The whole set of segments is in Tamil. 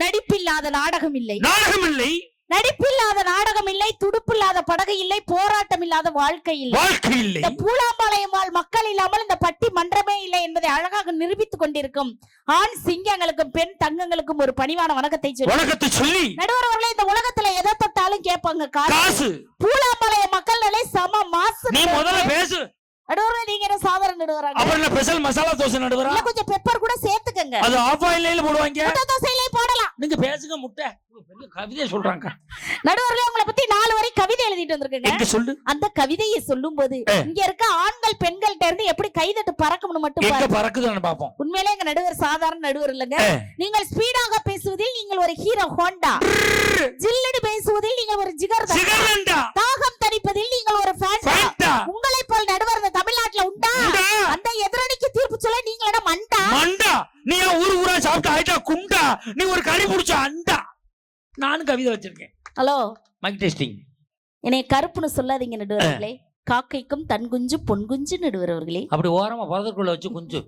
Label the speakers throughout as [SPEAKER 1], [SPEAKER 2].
[SPEAKER 1] நடிப்பில்லாத நாடகம் இல்லை
[SPEAKER 2] நாடகம் இல்லை
[SPEAKER 1] நடிப்பில்லாத நாடகம் இல்லை துடுப்பில்லாத படகு இல்லை போராட்டம் இல்லாத வாழ்க்கை இல்லை
[SPEAKER 2] வாழ்க்கை இல்லை
[SPEAKER 1] இந்த பூலாம்பாளையம் வாழ் மக்கள் இல்லாமல் இந்த பட்டி மன்றமே இல்லை என்பதை அழகாக நிரூபித்துக் கொண்டிருக்கும் ஆண் சிங்கங்களுக்கும் பெண் தங்கங்களுக்கும் ஒரு பணிவான வணக்கத்தை சொல்லி.
[SPEAKER 2] சொல்லி.
[SPEAKER 1] நடுவர் அவர்களே இந்த உலகத்துல எதை தொட்டாலும் கேட்பாங்க காசு. பூலாம்பாளையம் மக்கள் நிலை சம மாசு.
[SPEAKER 2] நீ முதல்ல பேசு.
[SPEAKER 1] நடுவர்களே நீங்க என்ன சாதாரண நடுவராங்க?
[SPEAKER 2] அப்புறம் என்ன ஸ்பெஷல் மசாலா தோசை நடுவரா?
[SPEAKER 1] இல்ல கொஞ்சம் பெப்பர் கூட சேர்த்துக்கங்க.
[SPEAKER 2] அது ஆஃப் ஆயில போடுவாங்க.
[SPEAKER 1] முட்டை தோசையிலே போடலாம்.
[SPEAKER 2] நீங்க பேசுங்க முட்டை. பெரிய கவிதையை சொல்றாங்க.
[SPEAKER 1] நடுவர்களே உங்களை பத்தி நாலு வரை கவிதை எழுதிட்டு வந்திருக்கேங்க.
[SPEAKER 2] சொல்லு?
[SPEAKER 1] அந்த கவிதையை சொல்லும் போது. இங்க இருக்க ஆண்கள் பெண்கள்ட்ட இருந்து எப்படி கைதட்டு பறக்கும்னு மட்டும்
[SPEAKER 2] எங்க பறக்குதுன்னு பாப்போம்
[SPEAKER 1] உண்மையிலே எங்க நடுவர் சாதாரண நடுவர் இல்லைங்க. நீங்கள் ஸ்பீடாக பேசுவதில் நீங்கள் ஒரு ஹீரோ ஹோண்டா ஜில்லடி பேசுவதில் நீங்கள் ஒரு ஜிகர்
[SPEAKER 2] சிகரண்டா
[SPEAKER 1] தாகம் தணிப்பதில் நீங்கள் ஒரு ஃபேண்டா
[SPEAKER 2] ஃபேண்டா
[SPEAKER 1] உங்களை போல் நடுவர் இந்த தமிழ்நாட்டுல உண்டா
[SPEAKER 2] உண்டா?
[SPEAKER 1] அந்த எதிரணிக்கு தீர்ப்பு சொல்ல நீங்களோட மண்டா
[SPEAKER 2] மண்டா நீ ஏன் ஊரு ஊரா சாப்பிட்டு ஆயிட்டா குண்டா நீ ஒரு கறி புடிச்ச அண்டா நானும் கவிதை வச்சிருக்கேன்.
[SPEAKER 1] ஹலோ?
[SPEAKER 2] மைக் டெஸ்டிங்
[SPEAKER 1] என்னை கருப்புன்னு சொல்லாதீங்க நடுவர்களே. காக்கைக்கும் தன் குஞ்சு பொன் குஞ்சு நடுவர் அவர்களே
[SPEAKER 2] அப்படி ஓரமா பதற்குள்ள வச்சு குஞ்சு.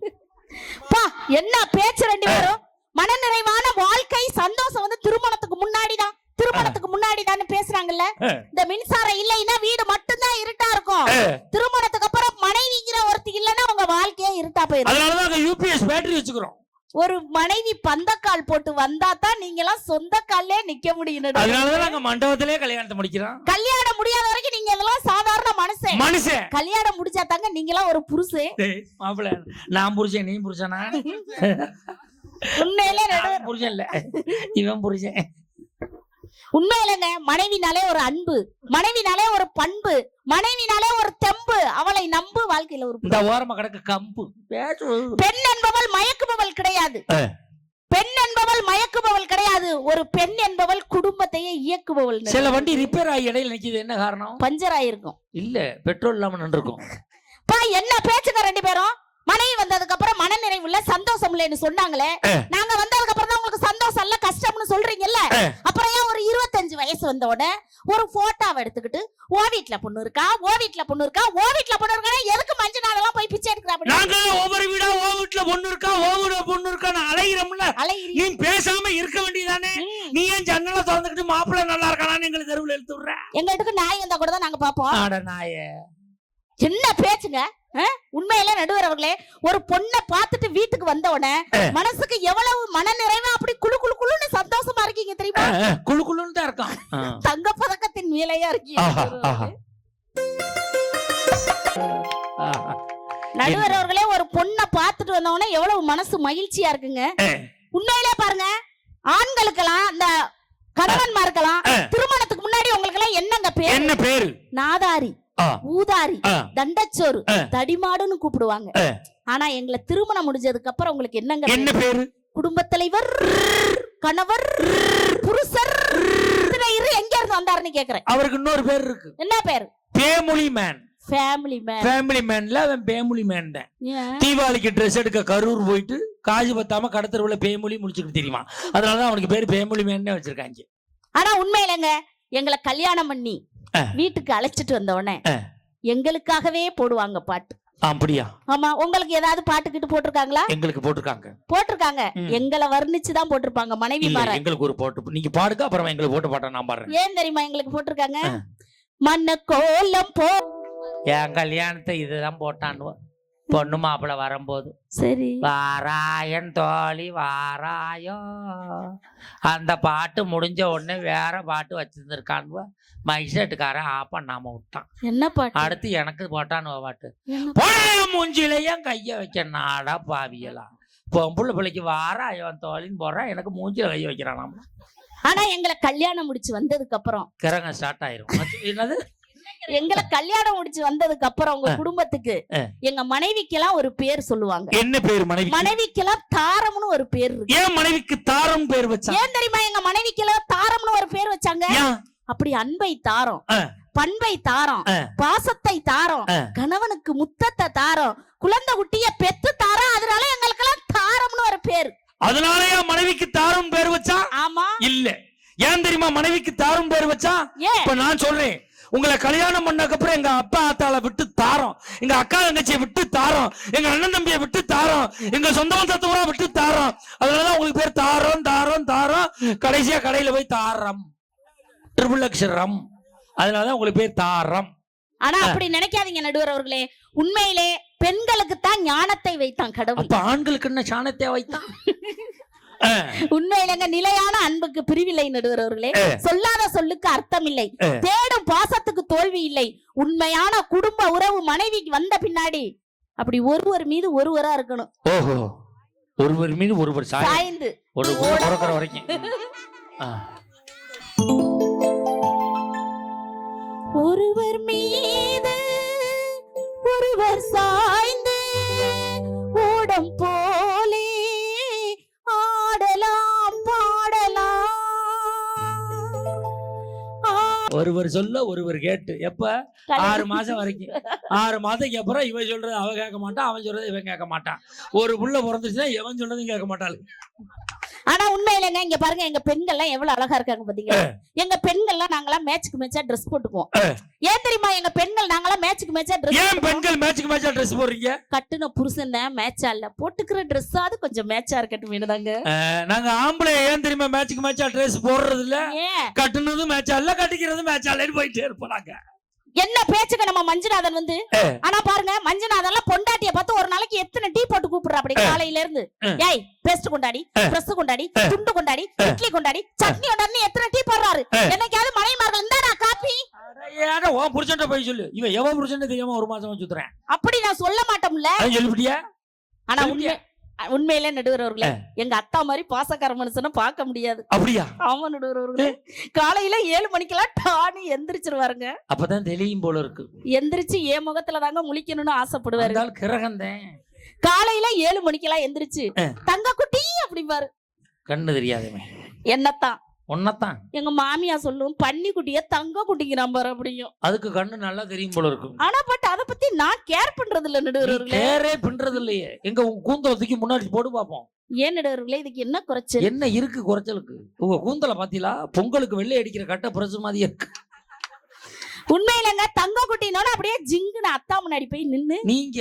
[SPEAKER 1] பா என்ன பேச்சு ரெண்டு பேரும்? மனநிறைவான வாழ்க்கை சந்தோஷம் வந்து திருமணத்துக்கு முன்னாடிதான். திருமணத்துக்கு முன்னாடி பேசுறாங்கல்ல. இந்த மின்சாரம் இல்லைன்னா வீடு மட்டும்தான் இருட்டா இருக்கும். திருமணத்துக்கு அப்புறம் மனைவிங்கிற ஒருத்தி இல்லைன்னா உங்க வாழ்க்கையே இருட்டா போயிடும்.
[SPEAKER 2] அதனாலதான் யூபிஎஸ் பேட்டரி வச்சுக்கிறோம்.
[SPEAKER 1] ஒரு மனைவி பந்தக்கால் போட்டு வந்தா தான் நீங்க எல்லாம் சொந்த கால்லே நிக்க முடியும்.
[SPEAKER 2] அதனாலதான் நாங்க மண்டபத்திலே கல்யாணத்தை முடிக்கிறோம்.
[SPEAKER 1] கல்யாணம் முடியாத வரைக்கும் நீங்க இதெல்லாம் சாதாரண மனுஷன்.
[SPEAKER 2] மனுஷன்.
[SPEAKER 1] கல்யாணம் முடிச்சா தாங்க நீங்க எல்லாம் ஒரு புருஷன்.
[SPEAKER 2] டேய், மாப்பிள நான் புருஷன் நீ புருஷனா?
[SPEAKER 1] உண்மையிலே
[SPEAKER 2] புருஷன் இல்ல. இவன் புருஷன்.
[SPEAKER 1] உண்மையிலங்க மனைவினாலே ஒரு அன்பு மனைவினாலே ஒரு பண்பு மனைவினாலே ஒரு தெம்பு அவளை நம்பு வாழ்க்கையில ஒரு
[SPEAKER 2] இந்த ஓரமா கிடக்கு கம்பு. பேசு
[SPEAKER 1] பெண் என்பவள் மயக்குபவள் கிடையாது. பெண் என்பவள் மயக்குபவள் கிடையாது. ஒரு பெண் என்பவள் குடும்பத்தையே இயக்குபவள்
[SPEAKER 2] சில வண்டி ரிப்பேர் ஆகி இடையில நிக்குது. என்ன காரணம்?
[SPEAKER 1] பஞ்சர் ஆயிருக்கும்.
[SPEAKER 2] இல்ல பெட்ரோல் இல்லாம நின்றுருக்கும்.
[SPEAKER 1] பா என்ன பேச்சுங்க ரெண்டு பேரும்? மனைவி வந்ததுக்கு அப்புறம் மன நிறைவு இல்ல சந்தோஷம் இல்லைன்னு சொன்னாங்களே. நாங்க வந்ததுக்கு அப்புறம் தான் உங்களுக்கு சந்தோஷம் இல்ல கஷ்டம்னு சொல்றீங்கல்ல. அப்புறம் ஏன் ஒரு இருபத்தஞ்சு வயசு வந்த உடனே ஒரு போட்டோவை எடுத்துக்கிட்டு ஓ வீட்ல பொண்ணு இருக்கா? ஓ வீட்ல பொண்ணு இருக்கா? ஓ வீட்ல பொண்ணு இருக்கா? எதுக்கு மஞ்ச நாளெல்லாம் போய் பிச்சை எடுக்கிறா
[SPEAKER 2] நாங்க ஒவ்வொரு வீடா ஓ வீட்டுல பொண்ணு இருக்கா? ஓ வீட்டுல பொண்ணு இருக்கா? நான் அலைகிறோம்ல நீ பேசாம இருக்க வேண்டியதானே. நீ ஏன் ஜன்னலை திறந்துக்கிட்டு மாப்பிள்ளை நல்லா இருக்கானான்னு எங்களுக்கு தெருவில் எடுத்து விடுற?
[SPEAKER 1] எங்க வீட்டுக்கு நாய் வந்தா கூட தான் நாங்க பாப்போம்
[SPEAKER 2] நாயே.
[SPEAKER 1] என்ன பேச்சுங்க? உண்மையிலே நடுவர் அவர்களே ஒரு பொண்ணை பார்த்துட்டு வீட்டுக்கு வந்த உடனே. மனசுக்கு எவ்வளவு மன நிறைவா அப்படி குளு குளு குளுன்னு சந்தோஷமா இருக்கீங்க தெரியுமா
[SPEAKER 2] குளு குளுன்னு தான் இருக்கான் ஆ.
[SPEAKER 1] தங்க பதக்கத்தின் மேலையா இருக்கீங்க
[SPEAKER 2] ஆஹா,
[SPEAKER 1] நடுவர்
[SPEAKER 2] ஆஹா.
[SPEAKER 1] அவர்களே.
[SPEAKER 2] ஆஹா.
[SPEAKER 1] நடுவர் அவர்களே ஒரு பொண்ணை பார்த்துட்டு வந்த உடனே எவ்வளவு மனசு மகிழ்ச்சியா இருக்குங்க. உண்மையிலே பாருங்க ஆண்களுக்கெல்லாம் இந்த கணவன்மாருக்கெல்லாம்
[SPEAKER 2] ஆ.
[SPEAKER 1] திருமணத்துக்கு முன்னாடி உங்களுக்கு எல்லாம் என்னங்க பேர்
[SPEAKER 2] என்ன பேரு
[SPEAKER 1] நாதாரி ஊதாரி தண்டச்சோறு. தடிமாடுன்னு கூப்பிடுவாங்க. ஆனா எங்களை திருமணம் முடிஞ்சதுக்கு அப்புறம் உங்களுக்கு என்னங்க
[SPEAKER 2] என்ன
[SPEAKER 1] பேரு? குடும்பத் தலைவர் கணவர் புருஷர் எங்க இருந்து வந்தாருன்னு கேக்குறேன்.
[SPEAKER 2] அவருக்கு இன்னொரு பேர் இருக்கு.
[SPEAKER 1] என்ன பேர்?
[SPEAKER 2] பேமொழி மேன்.
[SPEAKER 1] ஃபேமிலி மேன்
[SPEAKER 2] ஃபேமிலி மேன்ல அவன் பேமொழி மேன் தான். தீபாவளிக்கு ட்ரெஸ் எடுக்க கரூர் போயிட்டு காசு பத்தாம கடத்தருவுல பேமொழி முடிச்சுக்கிட்டு தெரியுமா? அதனாலதான் அவனுக்கு பேரு பேமொழி மேன் வச்சிருக்காங்க.
[SPEAKER 1] ஆனா உண்மையிலங்க எங்களை கல்யாணம் பண்ணி. வீட்டுக்கு அழைச்சிட்டு வந்த உடனே. எங்களுக்காகவே போடுவாங்க பாட்டு.
[SPEAKER 2] அப்படியா?
[SPEAKER 1] ஆமா உங்களுக்கு ஏதாவது பாட்டு கிட்டு போட்டிருக்காங்களா?
[SPEAKER 2] எங்களுக்கு போட்டிருக்காங்க.
[SPEAKER 1] போட்டிருக்காங்க. எங்களை வர்ணிச்சு தான் போட்டிருப்பாங்க மனைவி மாற
[SPEAKER 2] எங்களுக்கு ஒரு போட்டு நீங்க பாடுங்க அப்புறம் எங்களுக்கு போட்டு பாட்டா நான் பாடுறேன்.
[SPEAKER 1] ஏன் தெரியுமா எங்களுக்கு போட்டிருக்காங்க. மண்ண கோலம் போ
[SPEAKER 2] என் கல்யாணத்தை இதுதான் போட்டான்னு பொண்ணு மாப்பிள்ள வரும்போது
[SPEAKER 1] சரி.
[SPEAKER 2] வாராயன் தோழி வாராயோ. அந்த பாட்டு முடிஞ்ச உடனே வேற பாட்டு வச்சிருந்திருக்கான் மைசெட்டுக்காரன் ஆஃப் பண்ணாம விட்டான்.
[SPEAKER 1] என்ன பாட்டு?
[SPEAKER 2] அடுத்து எனக்கு போட்டான்னு பாட்டு. மூஞ்சிலையும் கைய வைக்க நாடா பாவியலாம் பொம்புள்ள பிள்ளைக்கு வாராயவன் தோழின்னு போடுறான் எனக்கு மூஞ்சில கைய வைக்கிறான்
[SPEAKER 1] ஆனா எங்களை கல்யாணம் முடிச்சு வந்ததுக்கு அப்புறம்.
[SPEAKER 2] கிரகம் ஸ்டார்ட் ஆயிரும். என்னது?
[SPEAKER 1] எங்களை கல்யாணம் முடிச்சு வந்ததுக்கு அப்புறம் உங்க. குடும்பத்துக்கு. எங்க மனைவிக்கெல்லாம் ஒரு பேர் சொல்லுவாங்க.
[SPEAKER 2] என்ன பேர் மனைவி
[SPEAKER 1] மனைவிக்கெல்லாம் தாரம்னு ஒரு பேர் இருக்கு.
[SPEAKER 2] ஏன் மனைவிக்கு தாரம் பேர் வச்சா?
[SPEAKER 1] ஏன் தெரியுமா எங்க மனைவிக்கெல்லாம் தாரம்னு ஒரு பேர் வச்சாங்க? அப்படி அன்பை தாரம். பண்பை தாரம். பாசத்தை தாரம். கணவனுக்கு முத்தத்தை தாரம் குழந்தை குட்டிய பெத்து தாரம் அதனால எங்களுக்கெல்லாம் தாரம்னு ஒரு பேர்.
[SPEAKER 2] அதனாலயா மனைவிக்கு தாரம் பேர் வச்சா?
[SPEAKER 1] ஆமா.
[SPEAKER 2] இல்ல. ஏன் தெரியுமா மனைவிக்கு தாரம் பேர் வச்சா?
[SPEAKER 1] ஏன்?
[SPEAKER 2] இப்ப நான் சொல்றேன். உங்களை கல்யாணம் பண்ணதுக்கு அப்புறம் எங்க அப்பா ஆத்தால விட்டு தாரோம். எங்க அக்கா தங்கச்சியை விட்டு தாரோம். எங்க அண்ணன் தம்பியை விட்டு தாரோம். எங்க சொந்த பந்தத்தூரா விட்டு தாரோம். அதனாலதான் உங்களுக்கு பேர் தாரோம் தாரோம் தாரோம். கடைசியா கடையில போய் தாரம். ட்ரிபிள் அக்ஷரம் அதனாலதான் உங்களுக்கு பேர் தாரம்.
[SPEAKER 1] ஆனா அப்படி நினைக்காதீங்க நடுவர் அவர்களே. உண்மையிலே பெண்களுக்கு தான் ஞானத்தை வைத்தான் கடவுள்.
[SPEAKER 2] அப்ப ஆண்களுக்கு என்ன சாணத்தை வைத்தான்?
[SPEAKER 1] உண்மையிலங்க நிலையான அன்புக்கு பிரிவில்லை நடுவர் அவர்களே சொல்லாத சொல்லுக்கு அர்த்தம் இல்லை. தேடும் பாசத்துக்கு தோல்வி இல்லை. உண்மையான குடும்ப உறவு மனைவிக்கு வந்த பின்னாடி அப்படி ஒருவர் மீது ஒருவரா இருக்கணும்.
[SPEAKER 2] ஓஹோ. ஒருவர் மீது ஒருவர் சாய்
[SPEAKER 1] சாய்ந்து.
[SPEAKER 2] ஒரு பிறக்கிற வரைக்கும்.
[SPEAKER 1] ஒருவர் மீது ஒருவர் சாய்ந்து ஓடம் போலே
[SPEAKER 2] ஒருவர் சொல்ல ஒருவர் கேட்டு. எப்ப? ஆறு மாசம் வரைக்கும். ஆறு மாதத்துக்கு அப்புறம் இவன் சொல்றது அவன் கேட்க மாட்டான் அவன் சொல்றது இவன் கேட்க மாட்டான். ஒரு புள்ள பிறந்துச்சுன்னா எவன் சொல்றதும் கேட்க மாட்டாள்.
[SPEAKER 1] ஆனா உண்மையிலங்க இங்க பாருங்க எங்க பெண்கள்லாம் எவ்வளவு அழகா இருக்காங்க பாத்தீங்களா? எங்க பெண்கள்லாம் நாங்கெல்லாம் மேட்ச்க்கு மேட்சா ட்ரெஸ் போட்டுக்குவோம். ஏன் தெரியுமா? எங்க பெண்கள் நாங்கெல்லாம் மேட்ச்க்கு மேட்சா
[SPEAKER 2] ஏன்
[SPEAKER 1] ட்ரெஸ்
[SPEAKER 2] பெண்கள் மேட்சுக்கு மேட்சா ட்ரெஸ் போடுறீங்க?
[SPEAKER 1] கட்டுன புருஷன் மேட்சா இல்ல. போட்டுக்கிற ட்ரெஸ்ஸாவது கொஞ்சம் மேட்சா இருக்கட்டும் வேணுதாங்க
[SPEAKER 2] நாங்க ஆம்பளை ஏன் தெரியுமா? மேட்சுக்கு மேட்சா ட்ரெஸ் போடுறது இல்ல
[SPEAKER 1] ஏன்?
[SPEAKER 2] கட்டுனதும் மேட்சா இல்ல கட்டிக்கிறதும் மேட்சா இல்லன்னு போயிட்டே இருப்போம் நாங்க.
[SPEAKER 1] என்ன பேச்சுக்கு நம்ம மஞ்சுநாதன் வந்து? ஆனா பாருங்க மஞ்சுநாதன்லாம் பொண்டாட்டிய பார்த்து ஒரு நாளைக்கு எத்தனை டீ போட்டு கூப்பிடுறா அப்படி காலையில இருந்து. ஏய் பேஸ்ட் கொண்டாடி. பிரஸ் கொண்டாடி. துண்டு கொண்டாடி இட்லி கொண்டாடி சட்னி கொண்டாடி எத்தனை டீ போடுறாரு. என்னைக்காவது மனைவிமார்கள் இந்தாடா காப்பி.
[SPEAKER 2] ஏடா உன் புருஷன்ட்ட போய் சொல்லு. இவன் எவன் புருஷன் தெரியாம ஒரு மாசம் சுத்துறேன்.
[SPEAKER 1] அப்படி நான் சொல்ல மாட்டோம்ல.
[SPEAKER 2] சொல்லிவிட்டியா?
[SPEAKER 1] ஆனா? உண்மை உண்மையிலே நடுவர் அவர்களே எங்க அத்தா மாதிரி பாசக்கார மனுஷனை பார்க்க முடியாது.
[SPEAKER 2] அப்படியா?
[SPEAKER 1] ஆமா நடுவர் அவர்களே காலையில ஏழு மணிக்கெல்லாம் டானி எந்திரிச்சிருவாருங்க.
[SPEAKER 2] அப்பதான் தெளியும் போல இருக்கு.
[SPEAKER 1] எந்திரிச்சு என் முகத்துல தாங்க முழிக்கணும்னு ஆசைப்படுவாரு.
[SPEAKER 2] கிரகந்தேன்.
[SPEAKER 1] காலையில ஏழு மணிக்கெல்லாம் எந்திரிச்சு. தங்க குட்டி அப்படிம்பாரு.
[SPEAKER 2] கண்ணு தெரியாதவன்
[SPEAKER 1] என்னத்தான்?
[SPEAKER 2] ஒன்னத்தான்
[SPEAKER 1] எங்க மாமியா சொல்லும் பன்னி குட்டிய தங்க குட்டிக்கு நம்பர் அப்படியும்
[SPEAKER 2] அதுக்கு கண்ணு நல்லா தெரியும் போல இருக்கும்.
[SPEAKER 1] ஆனா பட் அத பத்தி நான் கேர் பண்றது இல்ல நடுவர்களே
[SPEAKER 2] கேரே பண்றது இல்லையே எங்க கூந்தலை தூக்கி முன்னாடி போட்டு பார்ப்போம்
[SPEAKER 1] ஏன் நடுவர்களே இதுக்கு என்ன குறைச்சல்?
[SPEAKER 2] என்ன இருக்கு குறைச்சலுக்கு? உங்க கூந்தலை பாத்தீங்களா? பொங்கலுக்கு வெள்ளை அடிக்கிற கட்ட பிரசு மாதிரி இருக்கு.
[SPEAKER 1] உண்மையிலங்க தங்க குட்டினோட அப்படியே ஜிங்குன்னு அத்தா முன்னாடி போய் நின்னு.
[SPEAKER 2] நீங்க.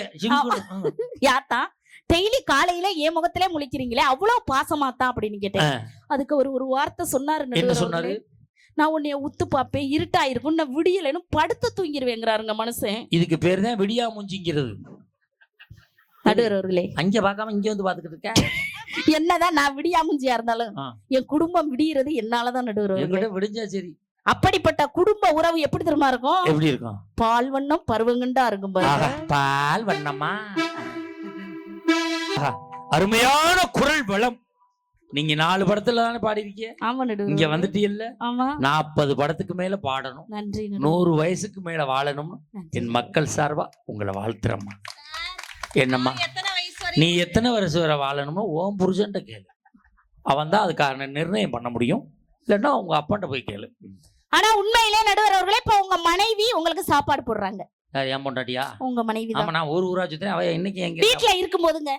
[SPEAKER 1] யாத்தா டெய்லி காலையில என் முகத்திலே முழிக்கிறீங்களே அவ்வளவு பாசமாத்தான் அப்படின்னு கேட்டேன். அதுக்கு ஒரு ஒரு வார்த்தை சொன்னாரு
[SPEAKER 2] சொன்னாரு.
[SPEAKER 1] நான் உன்னைய உத்து பாப்பேன் இருட்டா இருக்கும் நான் விடியலைன்னு படுத்து தூங்கிருவேங்கிறாருங்க மனுஷன்
[SPEAKER 2] இதுக்கு பேர் தான் விடியா முஞ்சிங்கிறது.
[SPEAKER 1] நடுவர் அவர்களே.
[SPEAKER 2] அங்க பார்க்காம இங்க வந்து பாத்துக்கிட்டு இருக்க?
[SPEAKER 1] என்னதான் நான் விடியாமுஞ்சியா இருந்தாலும்
[SPEAKER 2] ஆ.
[SPEAKER 1] என் குடும்பம் விடியறது என்னாலதான் நடுவர்
[SPEAKER 2] விடிஞ்சா சரி.
[SPEAKER 1] அப்படிப்பட்ட குடும்ப உறவு எப்படி தெரியுமா இருக்கும்?
[SPEAKER 2] எப்படி இருக்கும்?
[SPEAKER 1] பால் வண்ணம் பருவங்கண்டா இருக்கும்
[SPEAKER 2] ஆஹா, பால் வண்ணம்மா ஆஹா, அருமையான குரல் வளம். நீங்க நாலு படத்துல தானே பாடிருக்கீங்க
[SPEAKER 1] ஆமா
[SPEAKER 2] இங்க
[SPEAKER 1] ஆமா.
[SPEAKER 2] நாற்பது படத்துக்கு மேல பாடணும்.
[SPEAKER 1] நன்றி.
[SPEAKER 2] நூறு வயசுக்கு மேல வாழணும்னு
[SPEAKER 1] நன்றி.
[SPEAKER 2] என் மக்கள் சார்பா உங்களை வாழ்த்துறம்மா. என்னம்மா? நீ எத்தனை வருஷம் வரை வாழணும்னு உன் புருஷன்ட்ட கேளு. அவன் தான் அதுக்கான நிர்ணயம் பண்ண முடியும். இல்லைன்னா உங்க அப்பாட்ட போய் கேளு.
[SPEAKER 1] ஆனா உண்மையிலே நடுவர் அவர்களே இப்ப உங்க மனைவி உங்களுக்கு சாப்பாடு போடுறாங்க.
[SPEAKER 2] யார் ஏன் பொண்டாட்டியா?
[SPEAKER 1] உங்க மனைவி
[SPEAKER 2] ஆமா நான் ஒரு ஊரா சுத்தேன் அவ இன்னைக்கு எங்க?
[SPEAKER 1] வீட்டுல இருக்கும் போதுங்க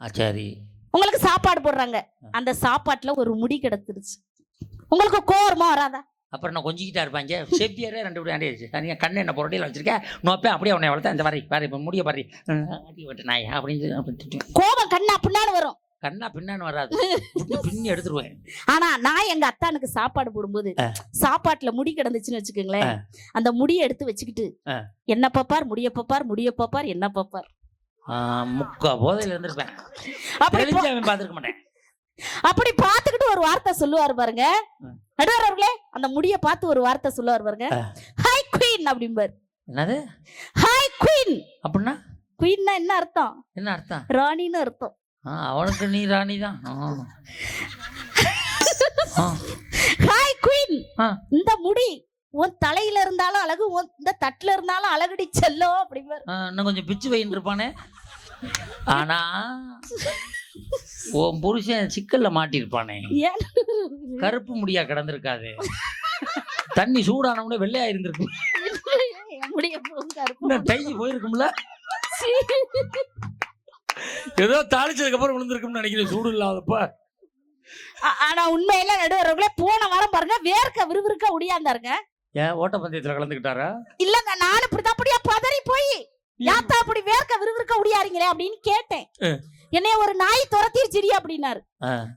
[SPEAKER 2] சரி.
[SPEAKER 1] உங்களுக்கு சாப்பாடு போடுறாங்க. அந்த சாப்பாட்டுல ஒரு முடி கிடத்துருச்சு. உங்களுக்கு கோவமா வராதா?
[SPEAKER 2] அப்புறம் நான் கொஞ்சிக்கிட்டா இருப்பாங்க செப்பியாரே ரெண்டு பேரும் ஆடிடுச்சு நீங்க கண்ணு என்ன பொருட்டையில் வச்சிருக்கேன். நோப்பேன் அப்படியே உன்னை வளர்த்தேன். இந்த மாதிரி பாரு இப்போ முடிய பாரு. அடி விட்டு நாய் அப்படின்னு.
[SPEAKER 1] கோபம் கண்ணா பின்னாடி வரும்.
[SPEAKER 2] கண்ணா பின்னான்னு வராது. பின்னி எடுத்துருவேன்.
[SPEAKER 1] ஆனா நான் எங்க அத்தானுக்கு சாப்பாடு போடும்போது. சாப்பாட்டுல முடி கிடந்துச்சுன்னு வச்சுக்கோங்களேன். அந்த முடியை எடுத்து வச்சுக்கிட்டு. என்ன பாப்பார்? முடிய பாப்பார்? முடிய பாப்பார்? என்ன பாப்பார்?
[SPEAKER 2] ஆ, முக்கா போதையில இருந்திருப்பேன்.
[SPEAKER 1] அப்படி பா-
[SPEAKER 2] தெரிஞ்சு அவன் பார்த்துருக்க மாட்டேன்.
[SPEAKER 1] அப்படி பார்த்துக்கிட்டு ஒரு வார்த்தை சொல்லுவாரு பாருங்க. நடுவர் அவர்களே அந்த முடிய பார்த்து ஒரு வார்த்தை சொல்லுவார் பாருங்க. ஹாய் குயின் அப்படிம்பார்.
[SPEAKER 2] என்னது?
[SPEAKER 1] ஹாய் குயின்
[SPEAKER 2] அப்படின்னா?
[SPEAKER 1] குயின்னா என்ன அர்த்தம்?
[SPEAKER 2] என்ன அர்த்தம்?
[SPEAKER 1] ராணின்னு அர்த்தம்.
[SPEAKER 2] அவனுக்கு நீ ராணி தான்.
[SPEAKER 1] Hi queen. இந்த முடி உன் தலையில இருந்தாலும் அழகு உன் இந்த தட்டுல இருந்தாலும் அழகுடி செல்லும் அப்படிம்பார்.
[SPEAKER 2] இன்னும் கொஞ்சம் பிச்சு வைன்னு இருப்பானே ஆனா உன் புருஷன் சிக்கல்ல மாட்டிருப்பானே. கருப்பு முடியா கிடந்திருக்காது. தண்ணி சூடானவுடனே வெள்ளையா இருந்திருக்கும். டை போயிருக்கும்ல. ஏதோ தாளிச்சதுக்கு அப்புறம் விழுந்திருக்கும்னு நினைக்கிறேன் சூடு இல்லாதப்ப.
[SPEAKER 1] ஆனா உண்மையில நடுவர்களே போன வாரம் பாருங்க வேர்க்க விறுவிறுக்க ஒடியாந்தாருங்க.
[SPEAKER 2] ஏன் ஓட்டப்பந்தயத்துல கலந்துக்கிட்டாரா?
[SPEAKER 1] இல்லங்க நான் இப்படிதான் அப்படியே பதறி போய் யாத்தா அப்படி வேர்க்க விறுவிறுக்க முடியாருங்களே அப்படின்னு கேட்டேன். என்னைய ஒரு நாய் துரத்திருச்சிடி அப்படின்னாரு.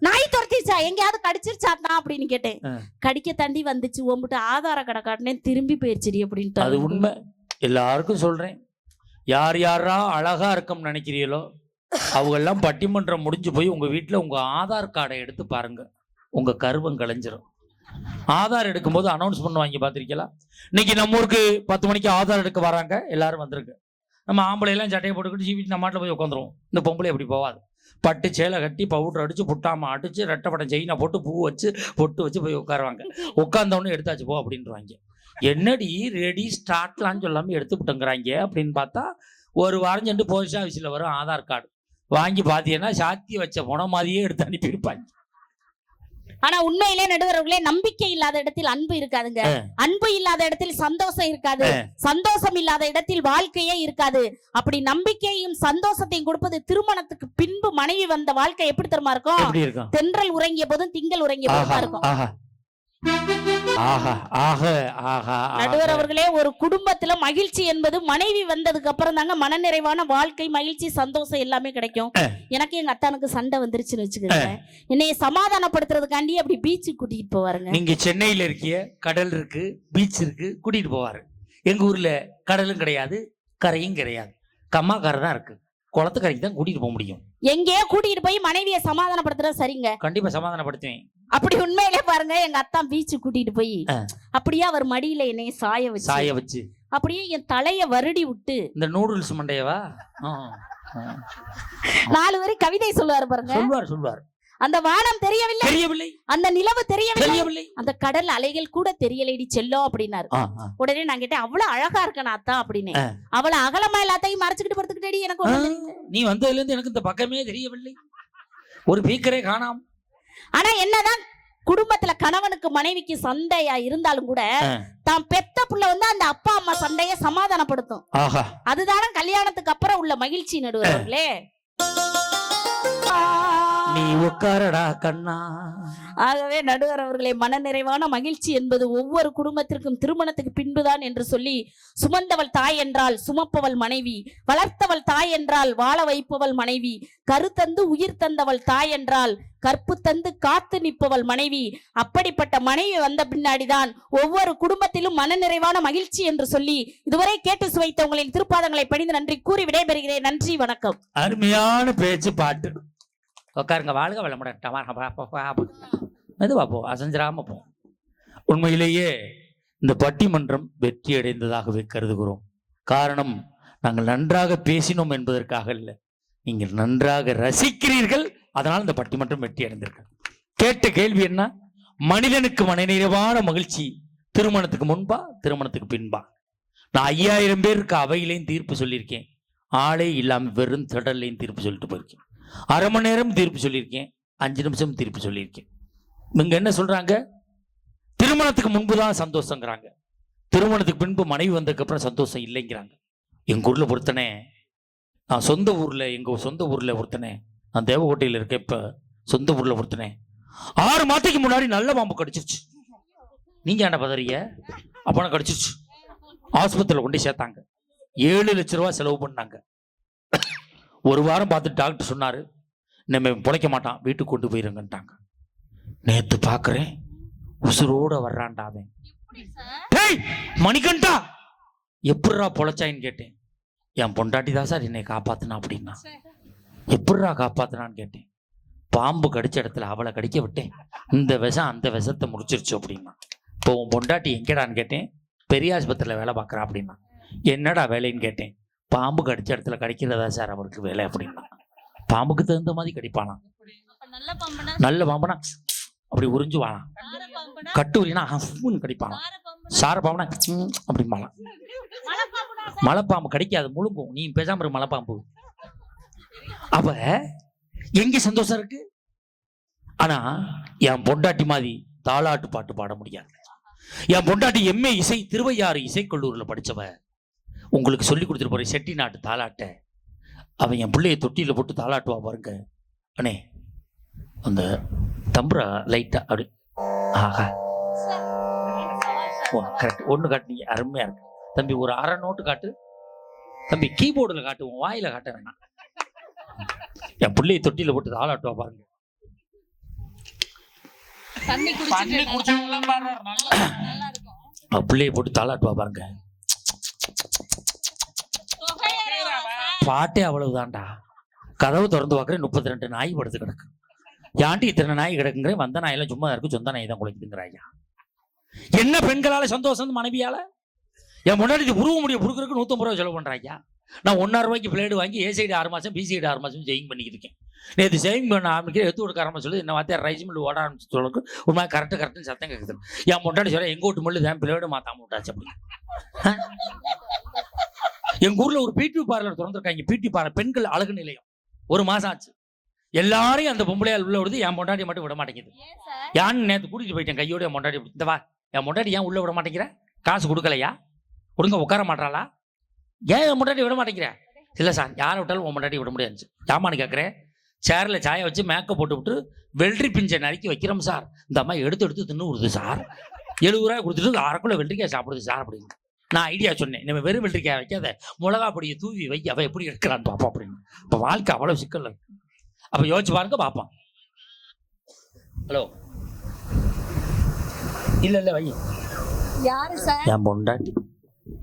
[SPEAKER 1] நாய் துரத்திருச்சா? எங்கேயாவது கடிச்சிருச்சாத்தா அப்படின்னு கேட்டேன். கடிக்க தாண்டி வந்துச்சு உன்கிட்ட ஆதார கடை காட்டினேன் திரும்பி போயிருச்சிடி அப்படின்ட்டு.
[SPEAKER 2] அது உண்மை. எல்லாருக்கும் சொல்றேன். யார் யாரா அழகா இருக்கும்னு நினைக்கிறீங்களோ அவங்க எல்லாம் பட்டிமன்றம் முடிஞ்சு போய் உங்க வீட்டுல உங்க ஆதார் கார்டை எடுத்து பாருங்க. உங்க கருவம் கலைஞ்சிரும். ஆதார் எடுக்கும்போது அனௌன்ஸ் பண்ணுவாங்க பார்த்துருக்கீங்களா? இன்னைக்கு நம்ம ஊருக்கு பத்து மணிக்கு ஆதார் எடுக்க வராங்க எல்லாரும் வந்திருக்கு. நம்ம ஆம்பளையெல்லாம் சட்டையை போட்டுக்கிட்டு சீவிட்டு நம்ம மாட்டில் போய் உட்காந்துருவோம் இந்த பொம்பளை அப்படி போகாது பட்டு சேலை கட்டி பவுடர் அடித்து புட்டாமல் அடிச்சு ரெட்டப்படம் செயினை போட்டு பூ வச்சு பொட்டு வச்சு போய் உட்காருவாங்க. உட்காந்தவொடனே எடுத்தாச்சு போ அப்படின்றாங்க. என்னடி ரெடி ஸ்டார்ட்லான்னு சொல்லாமல் எடுத்து விட்டுங்கிறாங்க அப்படின்னு பார்த்தா ஒரு வாரம் சென்று போஸ்ட் ஆஃபீஸில் வரும் ஆதார் கார்டு வாங்கி பார்த்தீங்கன்னா சாத்தி வச்ச போன மாதிரியே எடுத்து அனுப்பியிருப்பாங்க.
[SPEAKER 1] ஆனா உண்மையிலே நடுவர்களே நம்பிக்கை இல்லாத இடத்தில் அன்பு இருக்காதுங்க. அன்பு இல்லாத இடத்தில் சந்தோஷம் இருக்காது. சந்தோஷம் இல்லாத இடத்தில் வாழ்க்கையே இருக்காது. அப்படி நம்பிக்கையும் சந்தோஷத்தையும் கொடுப்பது திருமணத்துக்கு பின்பு மனைவி வந்த வாழ்க்கை எப்படி தெரியுமா இருக்கும்? தென்றல் உறங்கிய போதும் திங்கள் உறங்கிய போதும் இருக்கும். நடுவர் அவர்களே ஒரு குடும்பத்துல மகிழ்ச்சி என்பது மனைவி வந்ததுக்கு அப்புறம் தாங்க மனநிறைவான வாழ்க்கை மகிழ்ச்சி சந்தோஷம் எல்லாமே கிடைக்கும். எனக்கு எங்க அத்தானுக்கு சண்டை வந்துருச்சுன்னு வச்சுக்கோங்க என்னைய சமாதானப்படுத்துறதுக்காண்டி அப்படி பீச்சுக்கு கூட்டிட்டு போவாருங்க.
[SPEAKER 2] நீங்க சென்னையில இருக்கிய கடல் இருக்கு பீச் இருக்கு கூட்டிட்டு போவாரு. எங்க ஊர்ல கடலும் கிடையாது கரையும் கிடையாது. கம்மாக்கரை தான் இருக்கு. குளத்துக்கரைக்கு தான் கூட்டிட்டு போக முடியும்.
[SPEAKER 1] எங்கேயோ கூட்டிட்டு போய் மனைவியை சமாதானப்படுத்துறது சரிங்க.
[SPEAKER 2] கண்டிப்பா சமாதானப்படுத்துவேன்.
[SPEAKER 1] அப்படி உண்மையிலே பாருங்க எங்க அத்தான் பீச்சுக்கு கூட்டிட்டு போய். அப்படியே அவர் மடியில என்னைய சாய வச்சு
[SPEAKER 2] சாய வச்சு.
[SPEAKER 1] அப்படியே என் தலைய வருடி விட்டு
[SPEAKER 2] இந்த நூடுல்ஸ் மண்டையவா.
[SPEAKER 1] நாலு வரை கவிதை சொல்லுவாரு பாருங்க.
[SPEAKER 2] சொல்வார் சொல்வார்
[SPEAKER 1] அந்த வானம் தெரியவில்லை.
[SPEAKER 2] தெரியவில்லை.
[SPEAKER 1] அந்த நிலவு தெரியவில்லை. அந்த கடல் அலைகள் கூட தெரியலடி செல்லும் அப்படின்னாரு. உடனே நான் கேட்டேன் அவ்வளவு அழகா இருக்கனா அத்தான் அப்படின்னு. அவளை அகலமா எல்லாத்தையும் மறைச்சுக்கிட்டு படுத்துக்கிட்டேடி எனக்கு.
[SPEAKER 2] நீ வந்ததுல இருந்து எனக்கு இந்த பக்கமே தெரியவில்லை. ஒரு பீக்கரே காணாம்.
[SPEAKER 1] ஆனா என்னதான் குடும்பத்துல கணவனுக்கு மனைவிக்கு சண்டையா இருந்தாலும் கூட. தான் பெத்த புள்ள வந்து அந்த அப்பா அம்மா சண்டைய சமாதானப்படுத்தும். அதுதானே கல்யாணத்துக்கு அப்புறம் உள்ள மகிழ்ச்சி நடுவர்களே.
[SPEAKER 2] நீ உட்காரடா கண்ணா.
[SPEAKER 1] ஆகவே நடுவர் அவர்களே மனநிறைவான மகிழ்ச்சி என்பது ஒவ்வொரு குடும்பத்திற்கும் திருமணத்துக்கு பின்புதான் என்று சொல்லி சுமந்தவள் தாய் என்றால் சுமப்பவள் மனைவி வளர்த்தவள் தாய் என்றால் வாழ வைப்பவள் மனைவி கருத்தந்து உயிர் தந்தவள் தாய் என்றால் கற்பு தந்து காத்து நிற்பவள் மனைவி அப்படிப்பட்ட மனைவி வந்த பின்னாடிதான் ஒவ்வொரு குடும்பத்திலும் மனநிறைவான மகிழ்ச்சி என்று சொல்லி இதுவரை கேட்டு சுவைத்த உங்களின் திருப்பாதங்களை பணிந்து நன்றி கூறி விடைபெறுகிறேன். நன்றி வணக்கம்.
[SPEAKER 2] அருமையான பேச்சு பாட்டு. உட்காருங்க வாழ்க வளமுடன் மெதுவாக போ அசஞ்சிராமல் போ. உண்மையிலேயே இந்த பட்டிமன்றம் வெற்றி அடைந்ததாகவே கருதுகிறோம். காரணம் நாங்கள் நன்றாக பேசினோம் என்பதற்காக இல்லை நீங்கள் நன்றாக ரசிக்கிறீர்கள் அதனால் இந்த பட்டிமன்றம் வெற்றி அடைந்திருக்கு. கேட்ட கேள்வி என்ன? மனிதனுக்கு மனநிறைவான மகிழ்ச்சி திருமணத்துக்கு முன்பா திருமணத்துக்கு பின்பா? நான் ஐயாயிரம் பேருக்கு அவையிலையும் தீர்ப்பு சொல்லியிருக்கேன். ஆளே இல்லாமல் வெறும் திடல்லையும் தீர்ப்பு சொல்லிட்டு போயிருக்கேன். அரை மணி நேரம் தீர்ப்பு சொல்லியிருக்கேன். அஞ்சு நிமிஷம் தீர்ப்பு சொல்லியிருக்கேன். இவங்க என்ன சொல்றாங்க? திருமணத்துக்கு முன்பு தான் சந்தோஷங்கிறாங்க. திருமணத்துக்கு பின்பு மனைவி வந்ததுக்கு அப்புறம் சந்தோஷம் இல்லைங்கிறாங்க. எங்க ஊர்ல ஒருத்தனே நான் சொந்த ஊர்ல எங்க சொந்த ஊர்ல ஒருத்தனே நான் தேவகோட்டையில் இருக்க இப்ப சொந்த ஊர்ல ஒருத்தனே. ஆறு மாதத்துக்கு முன்னாடி நல்ல பாம்பு கடிச்சிருச்சு. நீங்க என்ன பதறிய? அப்பனா கடிச்சிருச்சு. ஆஸ்பத்திரியில் கொண்டு சேர்த்தாங்க. ஏழு லட்ச ரூபா செலவு பண்ணாங்க. ஒரு வாரம் பார்த்து டாக்டர் சொன்னாரு நம்ம பிழைக்க மாட்டான் வீட்டுக்கு கொண்டு போயிருங்கன்ட்டாங்க. நேத்து பார்க்கறேன் உசுரோட வர்றான்டா அவன். டேய் மணிகண்டா எப்படிரா பொழைச்சாயின்னு கேட்டேன். என் பொண்டாட்டி தான் சார் என்னை காப்பாத்தினா அப்படின்னா. எப்படிரா காப்பாத்தினான்னு கேட்டேன். பாம்பு கடிச்ச இடத்துல அவளை கடிக்க விட்டேன். இந்த விஷம் அந்த விஷத்தை முடிச்சிருச்சு அப்படின்னா. இப்போ உன் பொண்டாட்டி எங்கடான்னு கேட்டேன். பெரிய ஆஸ்பத்திரியில் வேலை பார்க்குறா அப்படின்னா. என்னடா வேலைன்னு கேட்டேன். பாம்பு கடிச்ச இடத்துல கடிக்கிறதா சார் அவருக்கு வேலை அப்படின்னா? பாம்புக்கு தகுந்த மாதிரி கடிப்பானா?
[SPEAKER 1] நல்ல பாம்பனா?
[SPEAKER 2] அப்படி உறிஞ்சு வாழாம் கட்டு வலினா ஹஃப்னு கடிப்பானா? சார பாம்புனா? அப்படிம்பாலாம் மலைப்பாம்பு கடிக்காது முழுங்கும். நீ பேசாம இரு மலைப்பாம்பு. அவ எங்க சந்தோஷம் இருக்கு? ஆனா என் பொண்டாட்டி மாதிரி தாலாட்டு பாட்டு பாட முடியாது. என் பொண்டாட்டி எம்ஏ இசை திருவையாறு இசைக்கல்லூரில படிச்சவ. உங்களுக்கு சொல்லி கொடுத்துட்டு போற செட்டி நாட்டு தாலாட்டை. அவன் என் பிள்ளைய தொட்டியில போட்டு தாலாட்டுவா பாருங்க. அண்ணே அந்த தம்புரா லைட்டா அப்படி. ஆஹா. கரெக்ட் ஒன்று காட்டுனீங்க அருமையா இருக்கு. தம்பி ஒரு அரை நோட்டு காட்டு. தம்பி கீபோர்டில் காட்டு உன் வாயில காட்ட வேணாம். என் பிள்ளையை தொட்டியில போட்டு தாளாட்டுவா பாருங்க. பிள்ளையை போட்டு தாளாட்டுவா பாருங்க. பாட்டே அவ்வளவுதான்டா. கதவு திறந்து பார்க்குறேன் முப்பத்தி ரெண்டு நாய் படுத்து கிடக்கு. ஏன்டி இத்தனை நாய் கிடக்குங்கிறேன் வந்த நாயெல்லாம் சும்மா இருக்கு சொந்த நாய் தான் குலைக்குதுங்கிறாயா என்ன பெண்களால சந்தோஷம் மனைவியால? என் முன்னாடி இது உருவ முடிய கொடுக்குறதுக்கு நூற்றம்பது ரூபா செலவு பண்றாயா நான் ஒன்றரை ரூபாய்க்கு பிளேடு வாங்கி ஏ சைடு ஆறு மாதம் பி சைடு ஆறு மாசம் ஜெயிங் பண்ணிக்கிட்டு இருக்கேன். நேற்று சேவிங் பண்ண ஆரம்பிக்க எடுத்து கொடுக்க ஆரம்பிச்சு சொல்லி என்ன வார்த்தை ரைஸ் மில்லு ஓட ஆரம்பிச்சு சொல்லுக்கு ஒரு மாதிரி கரெக்டாக கரெக்டுன்னு சத்தம் கேட்குது என் முன்னாடி சொல்ல எங்க வீட்டு மில்லு தான் பிளேடு மாத்தாம விட்டாச்சு அப்படி எங்க ஊர்ல ஒரு பிடி பார்லர் திறந்துருக்காங்க. பிடி பார்லர் பெண்கள் அழகு நிலையம். ஒரு மாசம் ஆச்சு. எல்லாரையும் அந்த பொம்பளையால் உள்ள விடுது என் பொண்டாட்டி மட்டும் விட மாட்டேங்குது. யான்னு நேற்று கூட்டிட்டு போயிட்டேன் கையோட என் பொண்டாட்டி இந்த வா என் பொண்டாட்டி ஏன் உள்ள விட மாட்டேங்கிற? காசு கொடுக்கலையா? ஒழுங்கா உட்கார மாட்டாளா ஏன் என் பொண்டாட்டி விட மாட்டேங்கிற? இல்லை சார் யாரை விட்டாலும் உன் பொண்டாட்டி விட முடியாது. ஏமான்னு கேட்குறேன் சேரில் சாய வச்சு மேக்கப் போட்டு விட்டு வெள்ளரி பிஞ்சை நறுக்கி வைக்கிறோம் சார். இந்த அம்மா எடுத்து எடுத்து தின்னு விடுது சார். எழுபது ரூபாய் கொடுத்துட்டு அரை கிலோ வெள்ளரிக்காய் சாப்பிடுது சார் அப்படின்னு. நான் ஐடியா சொன்னேன். நம்ம வெறும் வெள்ளரிக்காய் வைக்காத. மிளகா பொடியை தூவி வை. அவ எப்படி எடுக்கிறான்னு பார்ப்போம் அப்படின்னு. இப்போ வாழ்க்கை அவ்வளோ சிக்கல் இருக்கு. அப்போ யோசிச்சு பாருங்க பார்ப்போம் ஹலோ இல்லை இல்லை வை.
[SPEAKER 1] யாரு சார்
[SPEAKER 2] என் பொண்டாட்டி.